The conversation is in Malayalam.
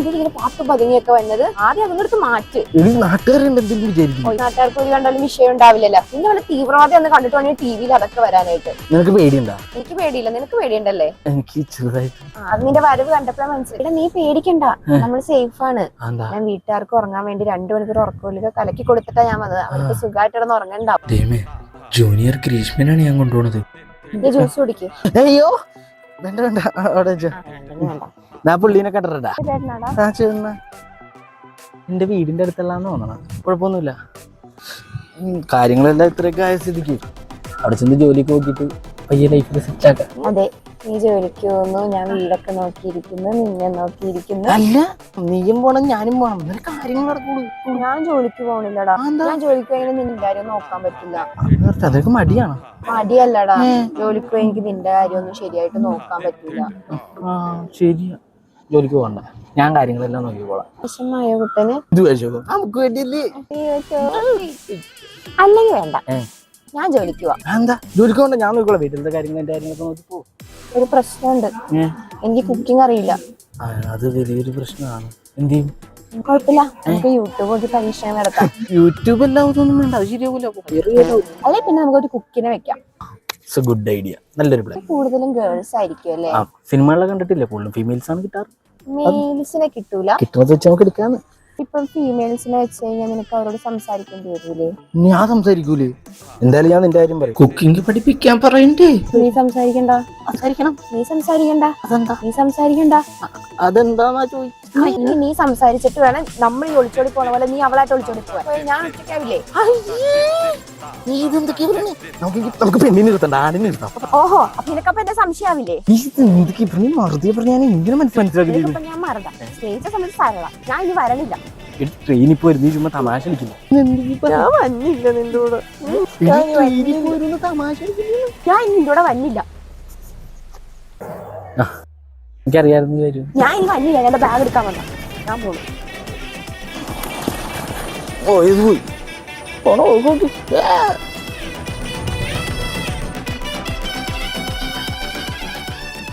എന്തിനാ ഇങ്ങനെ പാട്ട് പതുങ്ങിയൊക്കെ വന്നത്? ആദ്യം അതിനടുത്ത് മാറ്റ്. നാട്ടുകാരുണ്ട് എന്തെങ്കിലും വിചാരിക്കും. നാട്ടുകാർക്ക് ഒരു കണ്ടാലും വിഷയം ഉണ്ടാവില്ലല്ലോ. പിന്നെ വല്ല തീവ്രവാദി ഒന്ന് കണ്ടിട്ട് വേണേ ടി വിയിൽ അതൊക്കെ വരാനായിട്ട്. നിനക്ക് പേടിയുണ്ടോ? എനിക്ക് പേടിയില്ല. നിനക്ക് പേടിയുണ്ടല്ലേ? എനിക്ക് ചെറുതായിട്ട്. ആ, അത് നിന്റെ വരവ് കണ്ടപ്പോഴാണ് മനസ്സിലായി നീ പേടിക്കണ്ട. നമ്മൾ സേഫ് ആണ്. ഞാൻ വീട്ടുകാർക്ക് ഉറങ്ങാൻ വേണ്ടി രണ്ടു മണിക്കൂർ ഉറക്കമില്ല കലക്കി കൊടുത്തിട്ടാ ഞാൻ വന്നത്. അവർക്ക് സുഖമായിട്ട് കിടന്ന് ഉറങ്ങണ്ടാവും. ജൂനിയർ ഗ്രീഷ്മനാണ് ഞാൻ കൊണ്ടുപോണത്. ജ്യൂസ് കുടിക്കും. അയ്യോ വേണ്ട വേണ്ട. അവിടെ. ഞാൻ പുള്ളീനെ കണ്ടിട്ടാ? ആ ചെന്ന. എന്റെ വീടിന്റെ അടുത്തല്ലാന്ന് തോന്നണം. കുഴപ്പമൊന്നുമില്ല. കാര്യങ്ങളെല്ലാം ഇത്രയൊക്കെ ആയ സ്ഥിതിക്ക്. അവിടെ ചെന്ന് ജോലിക്ക് നോക്കിയിട്ട് പയ്യെ ലൈഫിൽ സെറ്റ് ആക്കാം. അതെ. നീ ജോലിക്ക് പോകുന്നു ഞാൻ വീടൊക്കെ നോക്കിയിരിക്കുന്നു നിന്നെ നോക്കിയിരിക്കുന്നു. അല്ല നീയും പോണം ഞാനും പോണം. ഇങ്ങനെ കാര്യങ്ങൾ നടക്കുള്ളൂ. ഞാൻ ജോലിക്ക് പോണില്ലടാ. ഞാൻ ജോലിക്ക് പോയി നിന്റെ കാര്യം നോക്കാൻ പറ്റില്ല. അതൊക്കെ മടിയാണ്. മടിയല്ലടാ. ജോലിക്ക് പോയി എനിക്ക് നിന്റെ കാര്യമൊന്നും ശരിയായിട്ട് നോക്കാൻ പറ്റില്ല. ശരിയാ. ജോലിക്ക് പോകണ്ട. ഞാൻ കാര്യങ്ങളെല്ലാം നോക്കിക്കോളാം വിഷമായ കുട്ടന്. ഇത് കഴിച്ചോ? നമുക്ക് വേണ്ടിയല്ലേ? അല്ലെങ്കിൽ വേണ്ട. ഞാൻ ജോലിക്ക് പോവാം. എന്താ ജോലിക്ക് പോകണ്ട ഞാൻ നോക്കിക്കോളാം. വീട്ടിലത്തെ കാര്യങ്ങൾ എന്റെ കാര്യങ്ങളൊക്കെ നോക്കി പോ ഒരു പ്രശ്നമുണ്ട്. എനിക്ക് കുക്കിംഗ് അറിയില്ല. അത് വലിയൊരു പ്രശ്നമാണ്. എന്ത് ചെയ്യും? കുഴപ്പമില്ല. നമുക്ക് യൂട്യൂബ് നോക്കി പരീക്ഷണം നടത്താം. യൂട്യൂബ് എല്ലാം ഒന്നും വേണ്ട അത് ശരിയാവൂല. അല്ലെ പിന്നെ നമുക്കൊരു കുക്കിനെ വെക്കാം. ഇറ്റ്സ് എ ഗുഡ് ഐഡിയ നല്ലൊരു പ്ലാൻ കൂടുതലും ഗേൾസ് ആയിരിക്കും അല്ലേ? ആ സിനിമകളെ കണ്ടിട്ടില്ലേ? കൂടുതലും ഫീമെയിൽസ് ആണ് കിട്ടാറ്. മെയിൽസിനെ കിട്ടൂല. കിട്ടുന്നത് വെച്ച് നമുക്ക് എടുക്കാന്ന്. ഇപ്പം ഫീമെയിൽസിനെ വെച്ച് കഴിഞ്ഞാൽ നിനക്ക് അവരോട് സംസാരിക്കേണ്ടി വരൂലേ? ഞാൻ സംസാരിക്കൂലേ? എന്തായാലും ഞാൻ നിന്റെ കാര്യം പറയും. കുക്കിംഗ് പഠിപ്പിക്കാൻ പറയണ്ടേ? നീ സംസാരിക്കണ്ട. സംസാരിക്കണം. നീ സംസാരിക്കണ്ട. അതെന്താ? നീ സംസാരിക്കണ്ട. അതെന്താന്നാ ചോദിച്ചു? നീ നീ സംസാരിച്ചിട്ട് വേണം നമ്മൾ ഈ ഒളിച്ചോടി പോണ പോലെ നീ അവളായിട്ട് ഒളിച്ചോടി ഞാൻ ഒറ്റയ്ക്കാവില്ലേ? നീ ഇതെന്തൊക്കെയാ പറയണേ നമുക്ക് പെണ്ണിനെ നിർത്തണ്ട നിർത്താം ഓഹോ അപ്പൊ നിനക്കപ്പൊ എന്റെ സംശയാവില്ലേ? നീ ഇത് എന്തൊക്കെയാ? പറഞ്ഞ മറുതിയെ പറഞ്ഞ ഞാൻ ഇങ്ങനെ മനസ്സിൽ മനസ്സിലാക്കി ഞാൻ മറന്ന. സ്നേഹിച്ച സമയത്ത് സരള. ഞാൻ ഇനി വരണില്ല. ട്രെയിനിൽ പോയിരുന്നു നീ ചുമ്മാ തമാശ കളിക്കുന്നു. ഞാൻ വന്നില്ല നിന്റെ കൂടെ. ട്രെയിനിൽ പോയിരുന്നു തമാശ കളിക്കുന്നു. ഞാൻ നിന്റെ കൂടെ വന്നില്ല. എനിക്കറിയായിരുന്നു നീ വരും ഞാൻ ഇനി വന്നില്ല. ഞാൻ ബാഗ് എടുക്കാൻ വന്ന ഞാൻ പോണു. ഓ ഇത് പോയി. പോണോ? നോക്കി